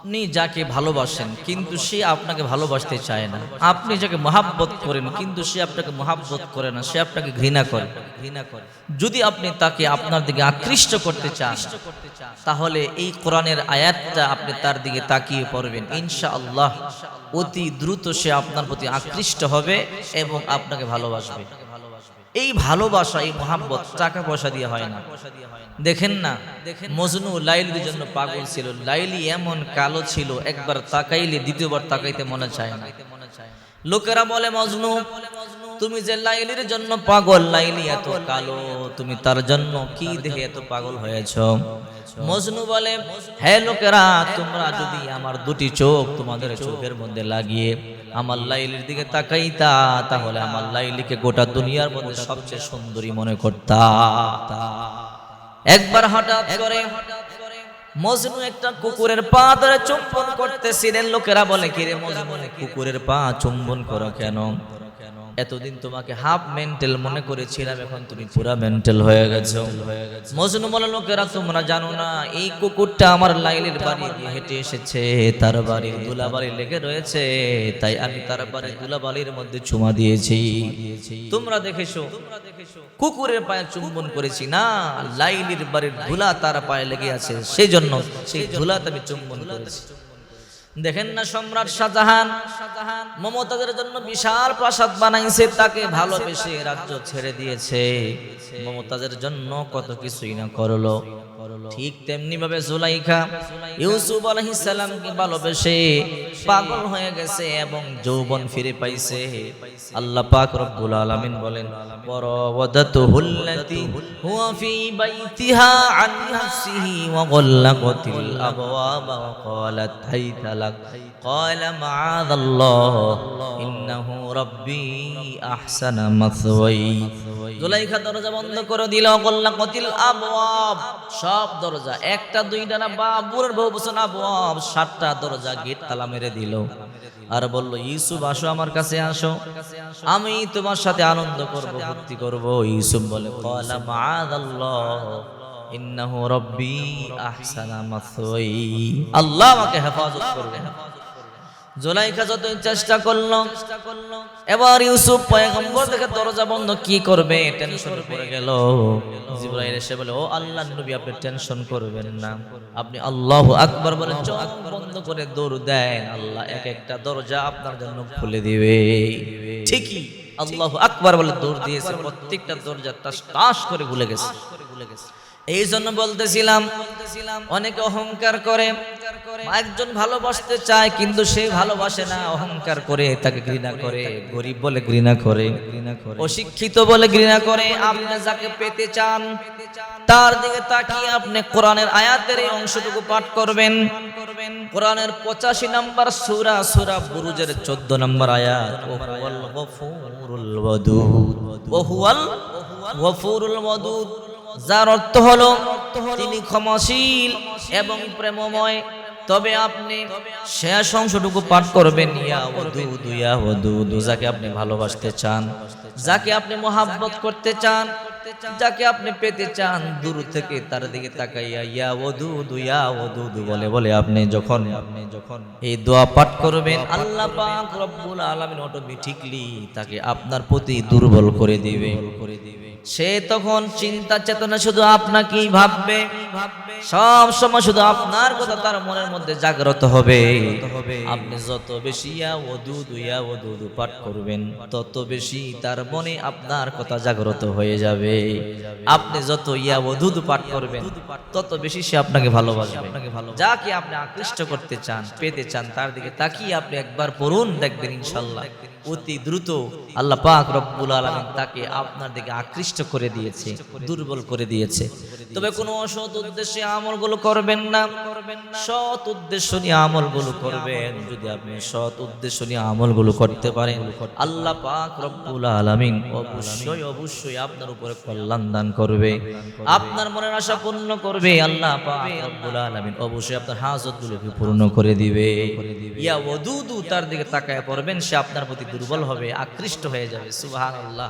আপনি যাকে ভালোবাসেন, কিন্তু সে আপনাকে ভালোবাসতে চায় না। আপনি যাকে মহাব্বত করেন, কিন্তু সে আপনাকে মহাব্বত করে না, সে আপনাকে ঘৃণা করে। ঘৃণা করে যদি আপনি তাকে আপনার দিকে আকৃষ্ট করতে চান, তাহলে এই কোরআনের আয়াতটা আপনি তার দিকে তাকিয়ে পড়বেন। ইনশা আল্লাহ অতি দ্রুত সে আপনার প্রতি আকৃষ্ট হবে এবং আপনাকে ভালোবাসবে। এই ভালোবাসা, এই মোহাম্মত টাকা পয়সা দিয়ে হয় না। দেখেন না, মজনু লাইলির জন্য পাগল ছিল। লাইলি এমন কালো ছিল, একবার তাকাইলে, দ্বিতীয়বার তাকাইতে মনে চায় না। লোকেরা বলে, মজনু তুমি যে লাইলির জন্য পাগল লাইলি এত কালো তুমি তার জন্য কি দেখে এত পাগল হয়েছ? মজনু বলে হ্যাঁ লোকেরা তোমরা যদি আমার দুটি চোখ তোমাদের চোখের মধ্যে লাগিয়ে আমার লাইলির দিকে তাকাইতা তাহলে আমার লাইলিকে গোটা দুনিয়ার মধ্যে সবচেয়ে সুন্দরী মনে করতা। একবার হঠাৎ করে মজনু একটা কুকুরের পা ধরে চুম্বন করতেছিলেন। লোকেরা বলে কিরে মজনু কুকুরের পা চুম্বন করো কেন? এতদিন তোমাকে হাফ মেন্টাল মনে করেছিলাম, এখন তুমি পুরা মেন্টাল হয়ে গেছো। মজনু বলে লোকেরা তোমরা জানো না, এই কুকুরটা আমার লাইলের বাড়ি দিয়ে হেঁটে এসেছে, তার বাড়ির দুলাবাড়ি লেগে রয়েছে, তাই আমি তার বাড়ির দুলাবাড়ির মধ্যে চুমা দিয়েছি। তোমরা দেখেছ, কুকুরের পায়ে চুম্বন করেছি না, লাইলির বাড়ির ধুলা তার পায়ে লেগে আছে সেই জন্য সেই ধুলাতে আমি চুম্বন করেছি। দেখেন না সম্রাট শাহজাহান মমতাজের জন্য বিশাল প্রাসাদ বানাইছে, তাকে ভালোবেসে রাজ্য ছেড়ে দিয়েছে। মমতাজের জন্য কত কিছুই না করল। ঠিক তেমনি ভাবে জুলাইখা, ইউসুফ আলাইহিস সালামকে ভালোবেসে পাগল হয়ে গেছে এবং যৌবন ফিরে পাইছে। আল্লাহ পাক রব্বুল আলামিন বলেন ওয়াদাতুহুল্লাতি হুয়া ফি বাইতিহা আন নাফসিহি ওয়া গাল্লাকাতিল আবওয়াব ওয়া ক্বালাত হাইতালাক ক্বালা মা'আযাল্লাহ ইন্নাহু রাব্বি আহসানা মাসওয়াই। জুলাইখা দরজা বন্ধ করে দিল গল্লা কতিল আবওয়াব। সব দরজা, একটা, দুই ডানা, বাবুরের বহু বছর আবওয়াব। সাতটা দরজা গেট তালা মেরে দিল। আর বলল, ইউসুফ, আসো আমার কাছে আসো। আমি তোমার সাথে আনন্দ করব ভক্তি করব। ইউসুফ বলে, কলা মাআদাল্লাহ, ইন্নাহু রব্বি আহসানা মাসওয়াই। আল্লাহ আমাকে হেফাজত করবে। জোলাইখা যত চেষ্টা করল, এবার ইউসুফ পয়গম্বর থেকে দরজা বন্ধ কি করবে? টেনশন পড়ে গেল। জিব্রাইল এসে বলে, ও আল্লাহ নবী, আপনি টেনশন করবেন না। আপনি আল্লাহু আকবার বলে চোখ করে দৌড় দেন আল্লাহ এক একটা দরজা আপনার জন্য খুলে দিবে। ঠিকই, আল্লাহ আকবার বলে দৌড় দিয়েছে, প্রত্যেকটা দরজা টাস টাস করে ভুলে গেছে। এই জন্য বলতেছিলাম, অনেক অহংকার করে একজন ভালোবাসতে চায়, কিন্তু সে ভালোবাসে না, অহংকার করে, তাকে ঘৃণা করে, গরিব বলে ঘৃণা করে, অশিক্ষিত বলে ঘৃণা করে। আপনি যাকে পেতে চান, তার দিকে তাকিয়ে আপনি কোরআনের আয়াতের এই অংশটুকু পাঠ করবেন। কোরআনের পঁচাশি নম্বর সুরা সুরা বুরুজের চোদ্দ নম্বর আয়াত ও হুয়াল গফুরুল ওয়াদুদ ও গফুরুল ওয়াদুদ যার অর্থ হলো তিনি ক্ষমাশীল এবং প্রেমময়। তবে আপনি শেষ অংশটুকু পাঠ করবেন। ইয়া ইয়া যাকে আপনি ভালোবাসতে চান, যাকে আপনি মোহাব্বত করতে চান, যাকে আপনি পেতে চান, দূর থেকে তার দিকে তাকাইয়া ইয়া ওদুদ ইয়া ওদুদ বলে বলে আপনি যখন আপনি যখন এই দোয়া পাঠ করবেন, আল্লাহ পাক রব্বুল আলামিন অটোমেটিকলি তাকে আপনার প্রতি দুর্বল করে দিবে করে দিবে। সে তখন চিন্তা চেতনা শুধু আপনাকেই ভাববে। সব সময় শুধু আপনার কথা তার মনের মধ্যে জাগ্রত হবে। আপনি যত বেশি পাঠ করবেন, তত বেশি তার মনে আপনার কথা জাগ্রত হয়ে যাবে। আপনি যত ইয়া ওদুদ পাঠ করবেন, তত বেশি সে আপনাকে ভালোবাসবে। যাকে আপনি আকৃষ্ট করতে চান, পেতে চান, তার দিকে তাকিয়ে আপনি একবার পড়ুন, দেখবেন ইনশাল্লাহ। অতি দ্রুত আল্লাহ পাক রব্বুল আলামিন তাকে আপনার দিকে আকৃষ্ট করে দিয়েছে, দুর্বল করে দিয়েছে। তবে কোনো অসৎ উদ্দেশ্যে আমলগুলো করবেন না। সৎ উদ্দেশ্য নিয়ে আমলগুলো করবেন। যদি আপনি সৎ উদ্দেশ্য নিয়ে আমলগুলো করতে পারেন, আল্লাহ পাক রব্বুল আলামিন অবশ্যই অবশ্যই আপনার উপরে কল্যাণ দান করবে। আপনার মনের আশা পূর্ণ করবে। আল্লাহ পাক রব্বুল আলামিন অবশ্যই আপনার হাজতগুলোকে পূর্ণ করে দিবে। ইয়া ওদুদু তার দিকে তাকায় পড়বেন, সে আপনার প্রতি দুর্বল হবে, আকৃষ্ট হয়ে যাবে। সুবহানাল্লাহ।